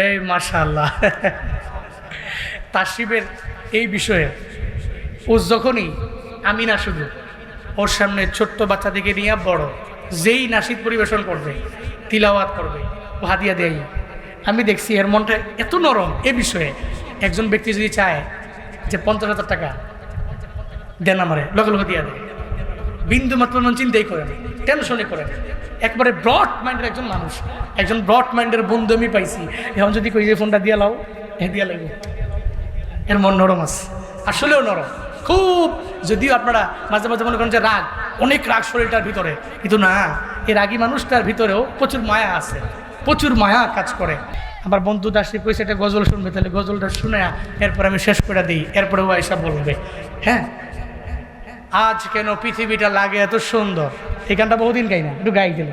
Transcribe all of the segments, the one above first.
এই মাশাল্লাহ তাসিবের এই বিষয়ে ও যখনই আমি না শুধু ওর সামনে ছোট্ট বাচ্চা থেকে নিয়ে বড়, যেই নাসিদ পরিবেশন করবে, তিলাওয়াত করবে, ও হাদিয়া দেয়। আমি দেখছি এর মনটা এত নরম এ বিষয়ে। একজন ব্যক্তি যদি চায় যে পঞ্চাশ হাজার টাকা দেন আমারে, লগে লগে দিয়া দেয়। বিন্দু মাত্র মন চিন্তাই করে না টেনশনে করে না। একবারে ব্রড মাইন্ডের একজন মানুষ, একজন ব্রড মাইন্ডের বন্ধু আমি পাইছি। এখন যদি কই যে ফোনটা দিয়া লাও হ্যাঁ দিয়া লাগবে এর মন নরম আছে, আসলেও নরম। খুব, যদিও আপনারা মাঝে মাঝে মনে করেন যে রাগ, অনেক রাগ শরীরটার ভিতরে। কিন্তু না, এই রাগী মানুষটার ভিতরেও প্রচুর মায়া আছে, প্রচুর মায়া কাজ করে। আমার বন্ধু দাসী কইছে একটা গজল শুনবে, তাহলে গজলটা শুনে এরপর আমি শেষ করে দিই এরপরে ও এসব বলবে। হ্যাঁ আজ কেন পৃথিবীটা লাগে এত সুন্দর? এখানটা বহুদিন গাই না একটু গাই দিল।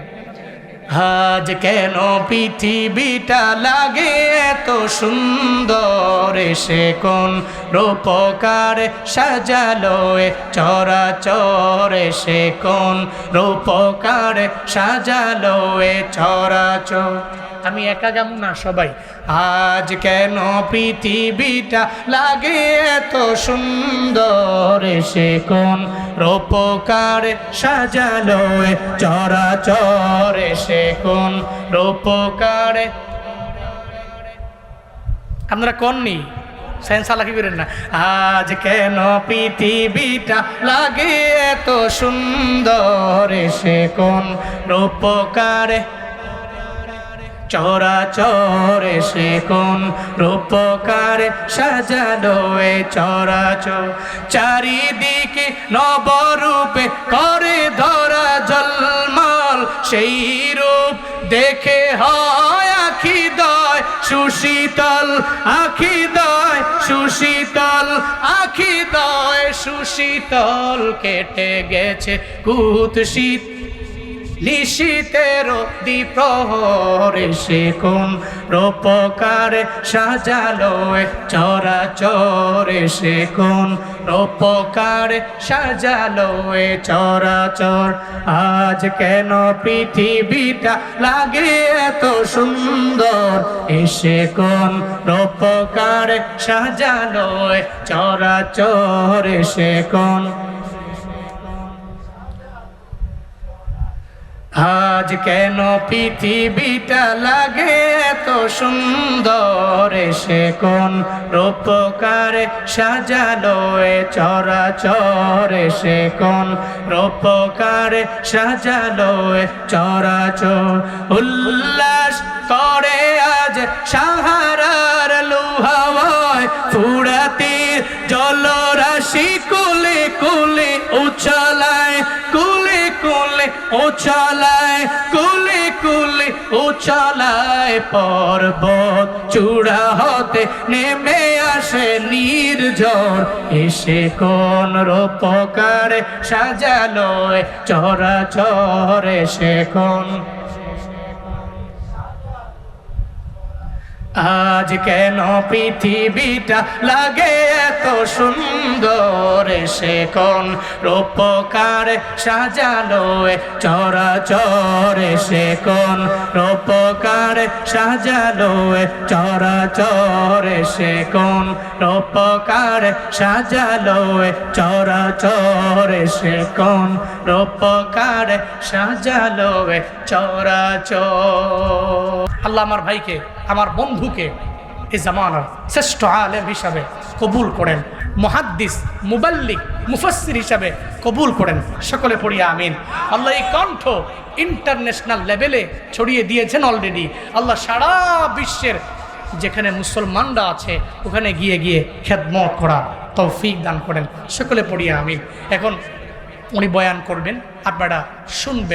আজ কেন পৃথিবীটা লাগে এত সুন্দর? সে কোন রূপকার সাজালো চরাচর? সে কোন রূপকার সাজালো চরাচর? আমি একা গাম না সবাই। আজ কেন পৃথিবীটা লাগে এত সুন্দর? সে কোন রূপকার সাজালো চরা চরাচর সে কোন রূপকার আপনারা কননি? সায়েন্স আলাকি বেরেন না। আজ কেন পৃথিবীটা লাগে এত সুন্দর সে কোন রূপকারে চরাচরে সে কোন রূপকারে সাজালো এ চরাচর চারিদিকে নবরূপে করে ধরা জলমল, সেই রূপ দেখে হয় আখি দয়, সুশীতল আখি দয়, সুশীতল আখি দয়, সুশীতল কেটে গেছে কুত শীত নিশীতের দ্বীপ্রহরে সে কোন রূপকারে সাজালো চরাচরে সে কোন রূপকারে সাজালো চরাচর। আজ কেন পৃথিবীটা লাগে এত সুন্দর? এসে কোন রূপকারে সাজালো চরাচরে সে কোন আজ কেন পৃথিবীটা লাগে এত সুন্দর? সে কোন রূপকারে সাজালো এ চরাচরে? সে কোন রূপকারে সাজালো এ চরাচর? উল্লাস করে আজ সাহারার লুহাওয়ায় ফুরাতির জলরাশি কুলে উছলায় কুলে কুলে উছলায় পর্বত। চূড়া হতে নেমে আসে নির্ঝর, এসে কোন রূপকারে সাজালো চরাচর, এসে কোন আজ কেন পৃথিবীটা লাগে এত সুন্দর? সে কোন রূপকার সাজালো চরাচর সে কোন রূপকার সাজালো চরাচর সে কোন রূপকার সাজালো চরাচর সে কোন রূপকার সাজালো চরাচর। আল্লাহ আমার ভাইকে, আমার বন্ধুকে এই জামানার শ্রেষ্ঠ আলেম হিসাবে কবুল করেন। মহাদ্দিস, মুবাল্লিক মুফাসির হিসাবে কবুল করেন। সকলে পড়িয়া আমিন। আল্লাহ এই কণ্ঠ ইন্টারন্যাশনাল লেভেলে ছড়িয়ে দিয়েছেন অলরেডি আল্লাহ সারা বিশ্বের যেখানে মুসলমানরা আছে, ওখানে গিয়ে গিয়ে খেদমত করা তৌফিক দান করেন। সকলে পড়িয়া আমিন। এখন উনি বয়ান করবেন, আপনারা শুনবেন।